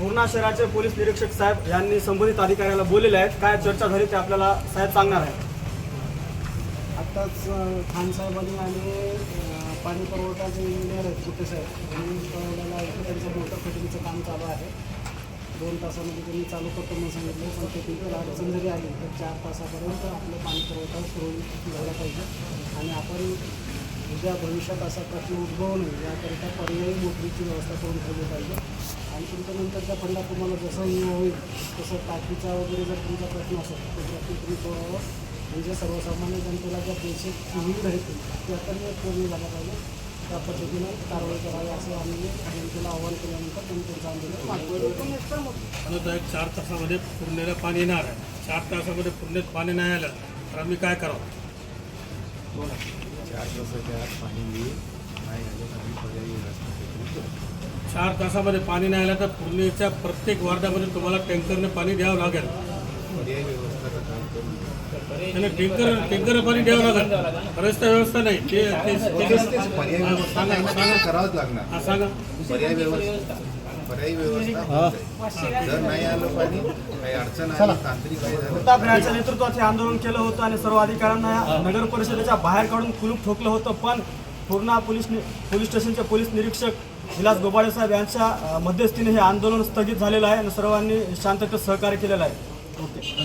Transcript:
पूर्णा शहराचे पोलीस निरीक्षक साहेब यांनी संबंधित अधिकाऱ्याला बोललेले आहेत. काय चर्चा झाली ते आपल्याला साहेब सांगणार आहे आत्ताच खानसाहेबांनी खान साहेबांनी आणि पाणी पुरवठाचे इंजिनियर आहेत कुठे साहेब. यांनी कळवलेला त्यांचं मोटर फिटिंगचं काम चालू आहे. दोन तासामध्ये त्यांनी चालू करतो म्हणून सांगितलं पण ते तिथे अडचण जरी आली तर चार तासापर्यंत आपलं पाणी पुरवठा सुरू झाला पाहिजे. आणि आपण उद्या भविष्यात असा प्रश्न उद्भवू नये. याकरिता पर्यायी मोटरीची व्यवस्था करून ठेवली पाहिजे. आणि तुमच्या नंतरच्या फंडात तुम्हाला जसं हे होईल तसं टाकीचा वगैरे जर तुमचा प्रश्न असेल तर त्याच्यातून तुम्ही थोडं म्हणजे सर्वसामान्य जनतेला ज्या पैसे सुविधा आहेत त्या तर पूर्ण झाल्या पाहिजे. त्या पद्धतीनं कारवाई करावी असं आम्ही जनतेला आव्हान केल्यानंतर त्यांनी त्यांचं आंदोलन एक चार तासामध्ये पुरण्याला पाणी येणार आहे. चार तासामध्ये पुरण्यात पाणी नाही आलं तर आम्ही काय करावं? चार तासाच्या आत पाणी नाही आलं तर आम्ही पर्यायी रस्ता काहीतरी करू. चार तासामध्ये पाणी नाही आलं तर पुरणेच्या प्रत्येक वार्डामध्ये तुम्हाला टँकरने पाणी द्यावं लागेल. पर्यायी व्यवस्थाचं काम करून आणि टँकर टँकर पाणी द्यावं लागेल. रस्ता व्यवस्था नाही. ते ते- ते- तेच पर्यायी हा, व्यवस्था सांगा सांगा. करावंच लागणार. हा सांगा. पर्यायी व्यवस्था. पर्यायी व्यवस्था. होऊन जाईल. जर नाही आलं पाणी काही अडचण आली तांत्रिक काही झालं. प्रताप रायाच्या नेतृत्वात हे आंदोलन केलं होतं आणि सर्व अधिकाऱ्यांना नगर परिषदेच्या बाहेर काढून कुलूप ठोकलं होतं. पण पूर्णा पोलीस नि- पोलीस स्टेशनचे पोलीस निरीक्षक विलास गोबाडे साहेब यांच्या अ, मध्यस्थीने हे आंदोलन स्थगित झालेलं आहे आणि सर्वांनी शांततेत सहकार्य केलेलं आहे. ओके.